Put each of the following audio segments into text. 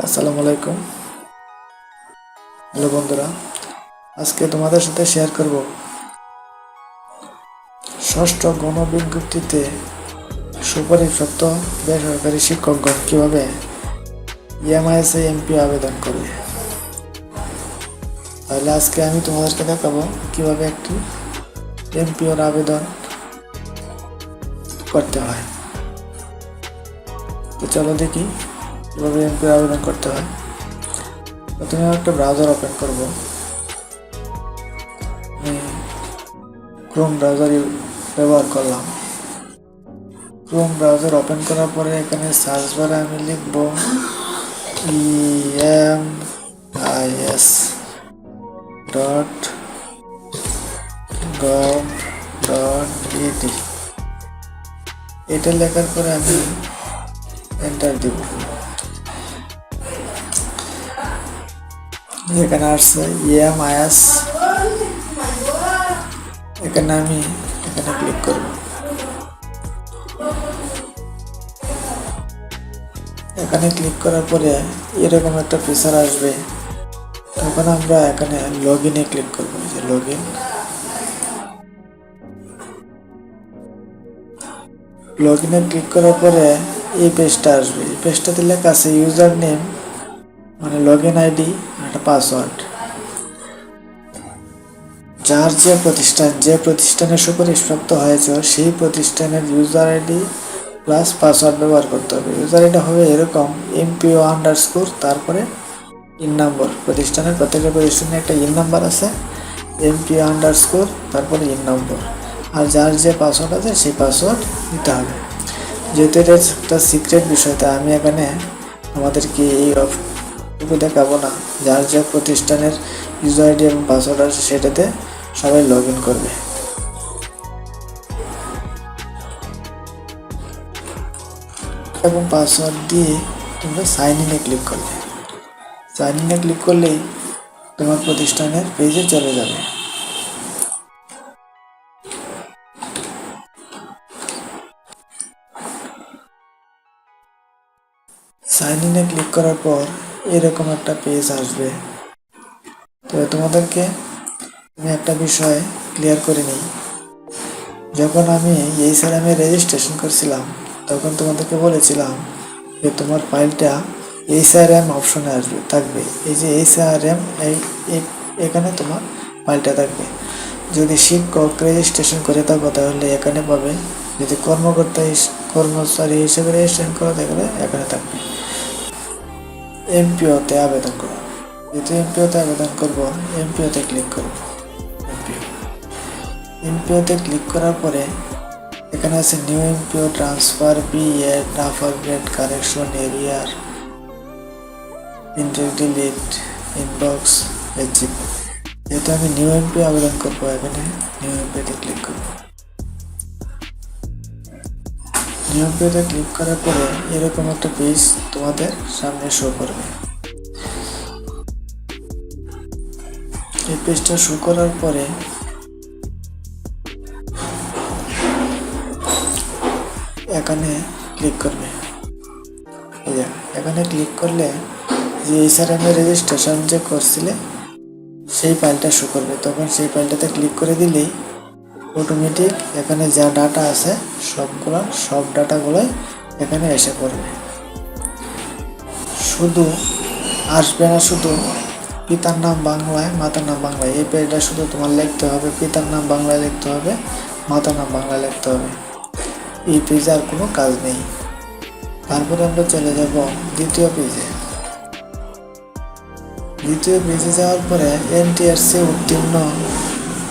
আসসালামু আলাইকুম। হ্যালো বন্ধুরা, আজকে তোমাদের সাথে শেয়ার করব ষষ্ঠ গণবিজ্ঞপ্তিতে সুপারিশপ্রাপ্ত বেসরকারি শিক্ষকগণ কীভাবে ইএমআইএসএ এমপি আবেদন করবে। তাহলে আজকে আমি তোমাদেরকে দেখাবো কীভাবে একটি এমপিওর আবেদন করতে হয়। তো চলো দেখি কীভাবে এমপি আবেদন করতে হয়। প্রথমে একটা ব্রাউজার ওপেন করব। ক্রোম ব্রাউজার ব্যবহার করলাম। ক্রোম ব্রাউজার ওপেন করার পরে এখানে সার্চ বারে আমি লিখব E M I S dot gov dot ED এটা লেখার পরে আমি এন্টার দিব। এখানে আসছে ইএম আয়াস এখানে আমি এখানে ক্লিক করব এখানে ক্লিক করার পরে এরকম একটা ফিচার আসবে. তখন আমরা এখানে লগ ইনে ক্লিক করব। যে লগ ইন লগ ইনে ক্লিক করার পরে এই পেজটা আসবে। এই পেজটাতে লেখা আছে ইউজার নেম মানে লগ ইন আইডি একটা পাসওয়ার্ড যার যে প্রতিষ্ঠান, যে প্রতিষ্ঠানের সুপারিশপ্রাপ্ত হয়েছে, সেই প্রতিষ্ঠানের ইউজার আইডি প্লাস পাসওয়ার্ড ব্যবহার করতে হবে। ইউজার আইডি হবে এরকম এমপিও আন্ডার স্কোর তারপরে ইন নাম্বার প্রতিষ্ঠানের প্রত্যেকটা প্রতিষ্ঠানে একটা ইন নাম্বার আছে এমপিও আন্ডার স্কোর তারপরে ইন নম্বর আর যার যে পাসওয়ার্ড আছে, সেই পাসওয়ার্ড দিতে হবে। যেহেতু এটা একটা সিক্রেট বিষয়, তাই আমি এখানে আমাদেরকে এই টুকু দেখাবো না। যার যে প্রতিষ্ঠানের ইউজার আইডি এবং পাসওয়ার্ড আছে, সেটাতে সবাই লগ ইন করবে। এবং পাসওয়ার্ড দিয়ে তোমরা সাইন ইনে ক্লিক করবে। সাইন ইনে ক্লিক করলেই তোমার প্রতিষ্ঠানের পেজে চলে যাবে। সাইন ইনে ক্লিক করার পর এরকম একটা পেজ আসবে। তো তোমাদেরকে আমি একটা বিষয় ক্লিয়ার করে নিই। যখন আমি এই স্যারামে রেজিস্ট্রেশন করছিলাম, তখন তোমাদেরকে বলেছিলাম যে তোমার ফাইলটা এইচ আর এম অপশনে আসবে, থাকবে। এই যে এইচ আর এম এই, এখানে তোমার ফাইলটা থাকবে। যদি শিক্ষক রেজিস্ট্রেশন করে থাকো, তাহলে এখানে পাবে। যদি কর্মকর্তা কর্মচারী হিসেবে রেজিস্ট্রেশন করা থাকলে এখানে থাকবে। এমপিওতে আবেদন করো। যেহেতু এমপিওতে আবেদন করব এমপিওতে ক্লিক করব। এমপিও এমপিওতে ক্লিক করার পরে এখানে আছে new MPO transfer B Ed transfer grade correction arrear inter delete inbox archive যেহেতু আমি নিউ এমপিও আবেদন করব, এখানে নিউ এমপিওতে ক্লিক করব। নিউ এমপিওতে ক্লিক করার পরে এরকম একটা পেজ তোমাদের সামনে শো করবে। এই পেজটা শো করার পরে এখানে ক্লিক করবে। এখানে ক্লিক করলে যে এইচআরএম এর রেজিস্ট্রেশন যে করছিলে সেই ফাইলটা শো করবে। তখন সেই ফাইলটাতে ক্লিক করে দিলেই অটোমেটিক এখানে যা ডাটা আছে, সবগুলো, সব ডাটাগুলোই এখানে এসে পড়বে। শুধু আসবে না শুধু পিতার নাম বাংলায়, মাতার নাম বাংলায়। এই পেজটা শুধু তোমার লিখতে হবে, পিতার নাম বাংলায় লিখতে হবে, মাতার নাম বাংলায় লিখতে হবে। এই পেজে আর কোনো কাজ নেই। তারপরে আমরা চলে যাব দ্বিতীয় পেজে দ্বিতীয় পেজে যাওয়ার পরে এনটিআরসি উত্তীর্ণ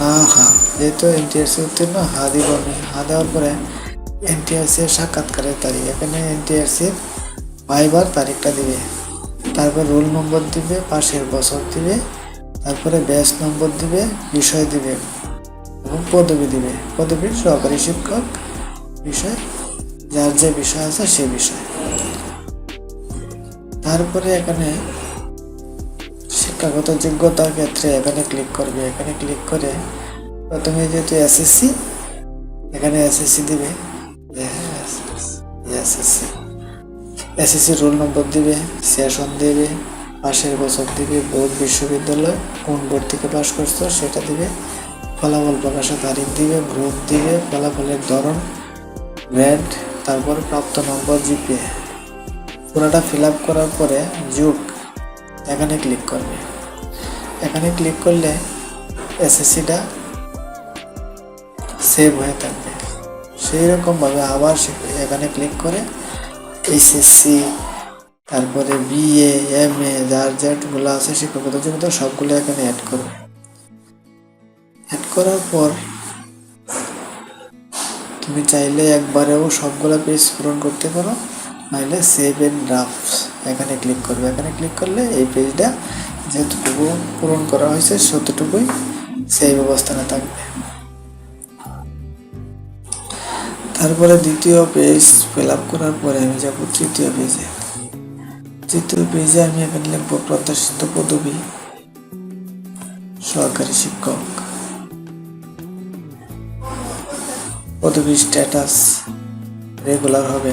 না হা। যেহেতু এনটিআরসি উত্তীর্ণ হা দিব আমি হা দেওয়ার পরে এনটিআরসি এর সাক্ষাৎকারের তারিখ এখানে এনটিআরসি ভাইবার তারিখটা দিবে। তারপর রোল নম্বর দিবে, পাশের বছর দিবে, তারপরে ব্যাচ নম্বর দিবে, বিষয় দিবে এবং পদবি দিবে। পদবী সহকারী শিক্ষক বিষয়, যার যে বিষয় আছে সে বিষয়। তারপরে এখানে শিক্ষাগত যোগ্যতার ক্ষেত্রে এখানে ক্লিক করবে। এখানে ক্লিক করে প্রথমে যেহেতু এসএসসি এখানে এসএসসি দিবে। এসএসসি এসএসসি রোল নম্বর দিবে সেশন দেবে, পাশের বছর দিবে, বোর্ড বিশ্ববিদ্যালয় কোন বোর্ড থেকে পাশ করছ সেটা দিবে, ফলাফল প্রকাশের তারিখ দিবে গ্রুপ দিবে, ফলাফলের ধরন গ্রেড তারপর প্রাপ্ত নম্বর জিপিএ। পুরোটা ফিল আপ করার পরে যুগ, এখানে ক্লিক করবে। এখানে ক্লিক করলে এসএসসিটা সেভ হয়ে থাকবে। সেই রকমভাবে আবার এখানে ক্লিক করে এইচএসসি তারপরে বিএ এম এ যার যেগুলো আছে শিক্ষকতা যোগ্যতা সবগুলো এখানে অ্যাড করবে। অ্যাড করার পর তুমি চাইলে একবারেও সবগুলো পেজ পূরণ করতে পারো নাহলে সেভ এন্ড ড্রাফট এখানে ক্লিক করবে। এখানে ক্লিক করলে এই পেজটা যেটুকু পূরণ করা হয়েছে ততটুকুই সেভ অবস্থানে থাকবে। তারপরে দ্বিতীয় পেজ ফিল আপ করার পরে আমি যাব তৃতীয় পেজে তৃতীয় পেজে আমি এখানে লিখব প্রত্যাশিত পদবি, সহকারী শিক্ষক। পদবী স্ট্যাটাস রেগুলার হবে।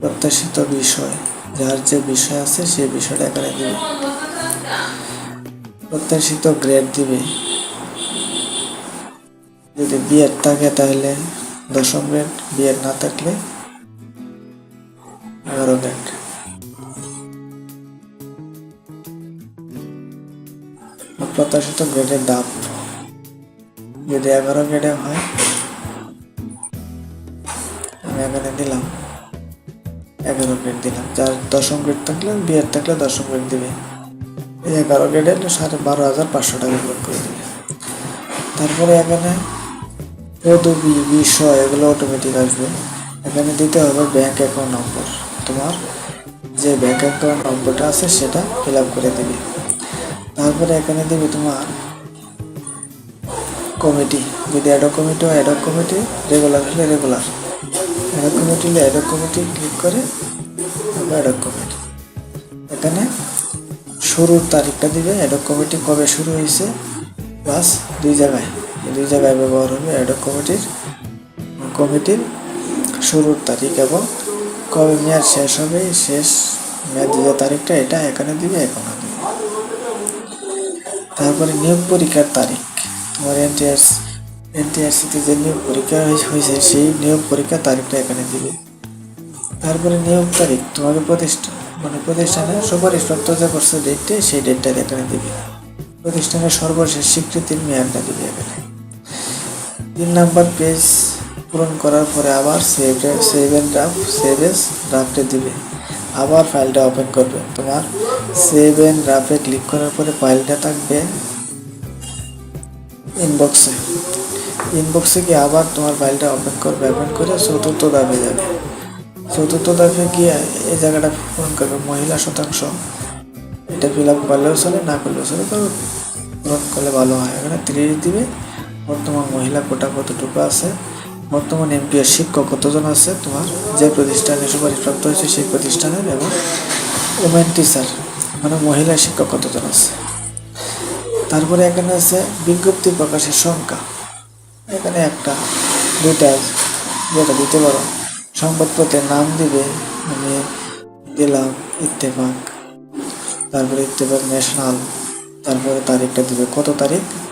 প্রত্যাশিত বিষয়, যার যে বিষয় আছে সে বিষয়টা এখানে দিবে। প্রত্যাশিত গ্রেড দিবে। যদি বিএড থাকে তাহলে দশম গ্রেড বিএড না থাকলে এগারো গ্রেড প্রত্যাশিত গ্রেডের দাম, যদি এগারো গ্রেডে হয়, আমি এখানে দিলাম, এগারো গ্রেড দিলাম। যার দশম গ্রেড থাকলে বিএড থাকলে দশম গ্রেড দিবে। এগারো গ্রেডে সাড়ে বারো হাজার পাঁচশো টাকা করে দিবে। তারপরে এখানে পদবি বিষয় এগুলো অটোমেটিক আসবে। এখানে দিতে হবে ব্যাঙ্ক অ্যাকাউন্ট নম্বর তোমার যে ব্যাঙ্ক অ্যাকাউন্ট নম্বরটা আছে সেটা ফিল করে দিবে। তারপরে এখানে দিবে তোমার কমিটি যদি অ্যাডক কমিটি হয় অ্যাডক কমিটি রেগুলার হলে রেগুলার অ্যাডক কমিটি হলে অ্যাডক কমিটি ক্লিক করে অ্যাডক কমিটি এখানে শুরুর তারিখটা দিবে। অ্যাডক কমিটি কবে শুরু হয়েছে? প্লাস দুই জায়গায়। দুই জায়গায় ব্যবহার হবে অ্যাডক কমিটির কমিটির শুরুর তারিখ এবং কবে মেয়াদ শেষ হবে, শেষ মেয়াদ যে তারিখটা এটা এখানে দিবে এখানে দিবে। তারপরে নিয়োগ পরীক্ষার তারিখ। তোমার এনটিআরস এনটিআরসিতে যে নিয়োগ পরীক্ষা হয়েছে সেই নিয়োগ পরীক্ষার তারিখটা এখানে দিবে। তারপরে নিয়োগ তারিখ, তোমাকে প্রতিষ্ঠান মানে প্রতিষ্ঠানে সুপারিশপ্রাপ্ত যে করছে ডেটটা সেই ডেটটা এখানে দিবে। প্রতিষ্ঠানের সর্বশেষ স্বীকৃতির মেয়াদটা দিবে এখানে। তিন নাম্বার পেজ পূরণ করার পরে আবার save save and draft save as ড্রাফটে দিবে। আবার ফাইলটা ওপেন করবে। তোমার সেভ এন্ড ড্রাফটে ক্লিক করার পরে ফাইলটা থাকবে ইনবক্সে ইনবক্সে গিয়ে আবার তোমার ফাইলটা ওপেন করবে ওপেন করে চতুর্থ ধাপে যাবে। চতুর্থ ধাপে গিয়ে এই জায়গাটা পূরণ করবে, মহিলা শতাংশ। এটা ফিল আপ করলেও চলে, না করলেও চলে তবে পূরণ করলে ভালো হয়। এখানে ত্রিশ দিবে। বর্তমান মহিলা কোটা কতটুকু আছে? বর্তমান এমপিএর শিক্ষক কতজন আছে? তোমার যে প্রতিষ্ঠানে সুপারিশপ্রাপ্ত হয়েছে সেই প্রতিষ্ঠানের এবং ওমেন টিচার মানে মহিলা শিক্ষক কতজন আছে? তারপরে এখানে আছে বিজ্ঞপ্তি প্রকাশের সংখ্যা। এখানে একটা, দুইটা যেটা দিতে পারো। সংবাদপত্রের নাম দিবে, আমি দিলাম ইত্তেফাক। তারপরে ইত্তেফাক ন্যাশনাল তারপরে তারিখটা দিবে কত তারিখ?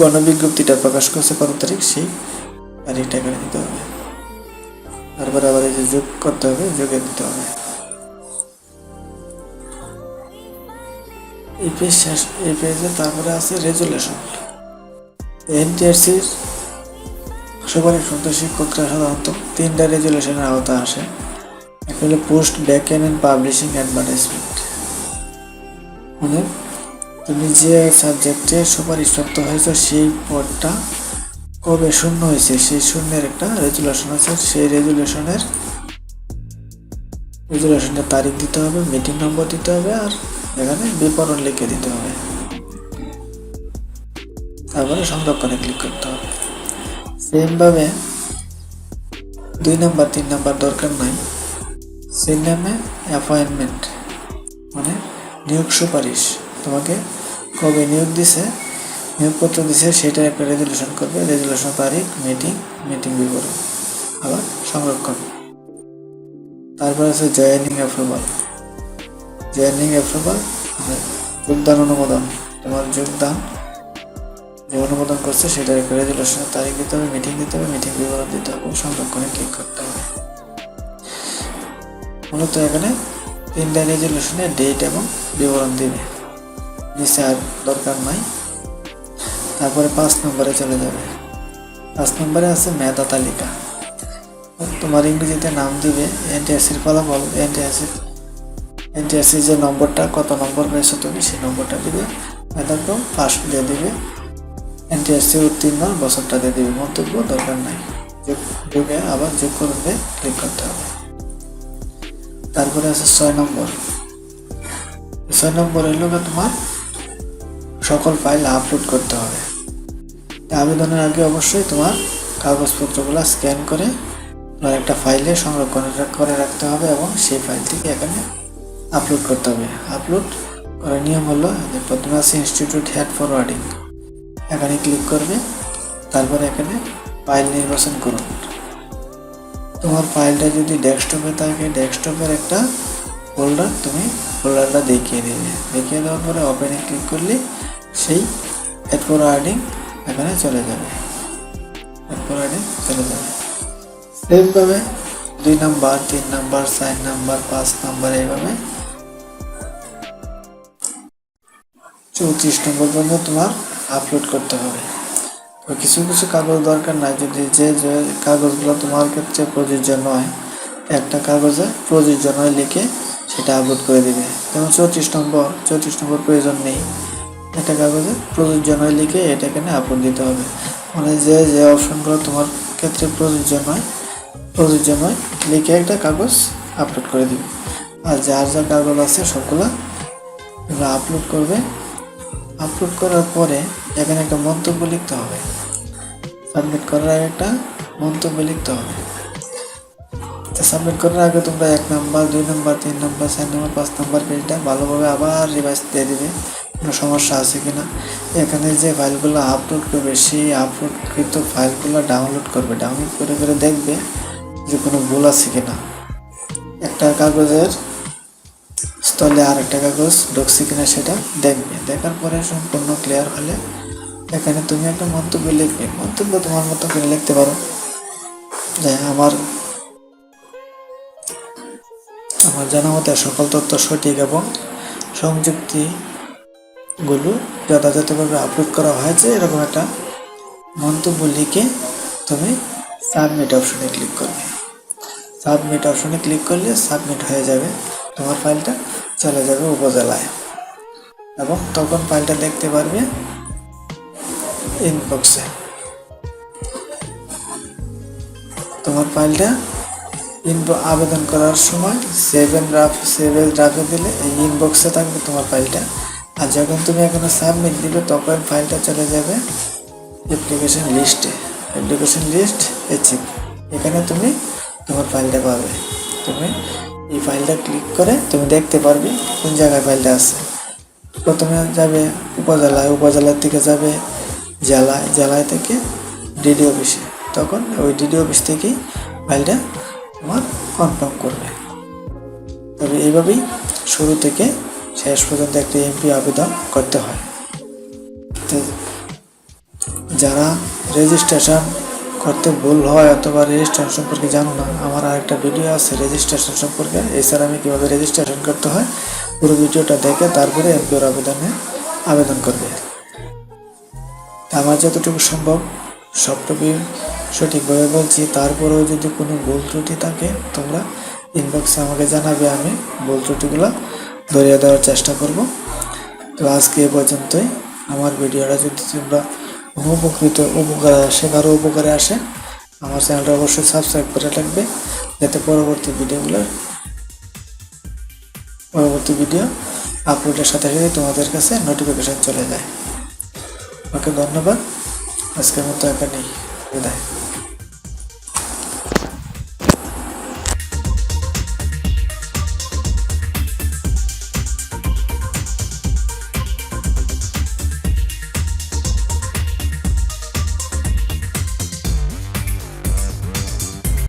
গণবিজ্ঞপ্তিটা প্রকাশ করছে কত তারিখ? সেই তারিখটা এখানে দিতে হবে। তারপরে আবার এই যে যোগ করতে হবে, যোগে দিতে হবে। এই পেজ শেষ, এই পেজে তারপরে আছে রেজুলেশন এনটিআরসির সুপারিশ প্রাপ্ত শিক্ষকরা সাধারণত তিনটা রেজুলেশনের আওতা আসে। একটা হলো post back and publishing advertisement মানে তুমি যে সাবজেক্টে সুপারিশপ্রাপ্ত হয়েছো, সেই পদটা কবে শূন্য হয়েছে? সেই শূন্যের একটা রেজুলেশন আছে। সেই রেজুলেশনের রেজুলেশনের তারিখ দিতে হবে মিটিং নম্বর দিতে হবে, আর এখানে বিবরণ লিখে দিতে হবে। তারপরে সংরক্ষণে ক্লিক করতে হবে। সেমভাবে দুই নাম্বার, তিন নাম্বার দরকার নাই। সেই নামে অ্যাপয়েন্টমেন্ট মানে নিয়োগ সুপারিশ। তোমাকে কবে নিয়োগ দিছে, নিয়োগপত্র দিছে সেটা একটা রেজুলেশন করবে। রেজুলেশন তারিখ মিটিং মিটিং বিবরণ আবার সংরক্ষণ। তারপর আছে জয়েনিং অ্যাপ্রুভাল জয়েনিং অ্যাপ্রুভাল যোগদান অনুমোদন। তোমার যোগদান, যে অনুমোদন করছে সেটা রেজুলেশনের তারিখ দিতে হবে মিটিং দিতে হবে মিটিং বিবরণ দিতে হবে, সংরক্ষণে ক্লিক করতে হবে। মূলত এখানে তিনটা রেজুলেশনে ডেট এবং বিবরণ দিবে। নিচে আর দরকার নাই। তারপরে পাঁচ নম্বরে চলে যাবে। পাঁচ নম্বরে আছে মেধা তালিকা। তোমার ইংরেজিতে নাম দিবে এনটিএসসির ফলাফল এনটিএসসি এনটিএসসি যে নম্বরটা, কত নম্বর পেয়েছ তুমি সেই নম্বরটা দিবে। মেধাক্রম পাস দিয়ে দিবে। এনটিএসসি উত্তীর্ণ বছরটা দিয়ে দিবে। মন্তব্য দরকার নাই। যোগে আবার যোগ করবে ক্লিক করতে হবে। তারপরে আছে ছয় নম্বর। ছয় নম্বর হলো তোমার সকল ফাইল আপলোড করতে হবে। আবেদনের আগে অবশ্যই তোমার কাগজপত্রগুলো স্ক্যান করে তোমার একটা ফাইলে সংরক্ষণ করে রাখতে হবে এবং সেই ফাইলটিকে এখানে আপলোড করতে হবে। আপলোড করার নিয়ম হলো আছে ইনস্টিটিউট হেড ফরওয়ার্ডিং এখানে ক্লিক করবে, তারপরে এখানে ফাইল নির্বাচন করুন। তোমার ফাইলটা যদি ডেস্কটপে থাকে ডেস্কটপের একটা ফোল্ডার তুমি ফোল্ডারটা দেখিয়ে দেবে। দেখিয়ে দেওয়ার পরে ওপেনে ক্লিক করলে সেই হেড ফরওয়ার্ডিং এখানে চলে যাবে। হেড ফরওয়ার্ডিং চলে যাবে। সেইভাবে দুই নাম্বার তিন নাম্বার চার নাম্বার পাঁচ নাম্বার এইভাবে চৌত্রিশ নম্বর পর্যন্ত তোমার আপলোড করতে হবে। তো কিছু কিছু কাগজ দরকার নাই, যদি যে যে কাগজগুলো তোমার ক্ষেত্রে প্রযোজ্য নয়, একটা কাগজে প্রযোজ্য নয় লিখে সেটা আপলোড করে দিবে। যেমন চৌত্রিশ নম্বর চৌত্রিশ নম্বর প্রয়োজন নেই। একটা কাগজে প্রযোজ্য নয় লিখে এটা এখানে আপলোড দিতে হবে। মানে যে যে অপশনগুলো তোমার ক্ষেত্রে প্রযোজ্য নয় প্রযোজ্য নয় লিখে একটা কাগজ আপলোড করে দিবে। আর যার যা কাগজ আছে সবগুলো এগুলো আপলোড করবে। আপলোড করার পরে এখানে একটা মন্তব্য লিখতে হবে। সাবমিট করার আগে একটা মন্তব্য লিখতে হবে। তা সাবমিট করার আগে তোমরা এক নাম্বার, দুই নাম্বার, তিন নাম্বার, চার নাম্বার, পাঁচ নাম্বার পেজটা ভালোভাবে আবার রিভাইজ দিয়ে দিবে। কোনো সমস্যা আছে কিনা এখানে যে ফাইলগুলো আপলোড করবে, সেই আপলোডকৃত ফাইলগুলো ডাউনলোড করবে। ডাউনলোড করে করে দেখবে যে কোনো ভুল আছে কিনা একটা কাগজের স্থলে আর একটা কাগজ ঢুকছে কিনা সেটা দেখবে। দেখার পরে সম্পূর্ণ ক্লিয়ার হলে এখানে তুমি একটা মন্তব্য লিখবে। মন্তব্য তোমার মতো করে লিখতে পারো। যে আমার আমার জানা মতে সকল তথ্য সঠিক এবং সংযুক্তিগুলো যথাযথভাবে আপলোড করা হয়েছে, এরকম একটা মন্তব্য লিখে তুমি সাবমিট অপশনে ক্লিক করবে। সাবমিট অপশনে ক্লিক করলে সাবমিট হয়ে যাবে, তোমার ফাইলটা চলে যাবে উপজেলায়। এবং তখন ফাইলটা দেখতে পারবে ইনবক্সে তোমার ফাইলটা আবেদন করার সময় সেভেন ড্রাফ সেভেন ড্রাফে দিলে এই ইনবক্সে থাকবে তোমার ফাইলটা আর যখন তুমি এখানে সাবমিট দিবে, তখন ফাইলটা চলে যাবে অ্যাপ্লিকেশন লিস্টে অ্যাপ্লিকেশন লিস্ট এচিভ এখানে তুমি তোমার ফাইলটা পাবে। তুমি এই ফাইলটা ক্লিক করে তুমি দেখতে পারবে কোন জায়গায় ফাইলটা আছে। প্রথমে যাবে উপজেলায়, উপজেলার থেকে যাবে জেলায় জেলায় থেকে ডিডি অফিসে তখন ওই ডিডি অফিস থেকেই ফাইলটা তোমার কনফার্ম করবে। তবে এইভাবেই শুরু থেকে শেষ পর্যন্ত একটি এমপি আবেদন করতে হয়। যারা রেজিস্ট্রেশন করতে ভুল হয় অথবা রেজিস্ট্রেশন সম্পর্কে জানো না, আমার আরেকটা ভিডিও আছে রেজিস্ট্রেশন সম্পর্কে। এছাড়া আমি কীভাবে রেজিস্ট্রেশন করতে হয়, পুরো ভিডিওটা দেখে তারপরে এমপিওর আবেদনে আবেদন করবে। আমার যতটুকু সম্ভব, সবটুকুই সঠিকভাবে বলছি। তারপরেও যদি কোনো ভুল ত্রুটি থাকে, তোমরা ইনবক্সে আমাকে জানাবে, আমি ভুল ত্রুটিগুলো ধরিয়ে দেওয়ার চেষ্টা করব। তো আজকে এ পর্যন্তই। আমার ভিডিওটা যদি তোমরা উপকৃত, উপকারে আসে কারও উপকারে আসে, আমার চ্যানেলটা অবশ্যই সাবস্ক্রাইব করে রাখবে, যাতে পরবর্তী ভিডিওগুলো, পরবর্তী ভিডিও আপলোডের সাথে সাথে তোমাদের কাছে নোটিফিকেশন চলে যায়। ওকে, ধন্যবাদ। আজকের মতো এখানেই। বিদায়।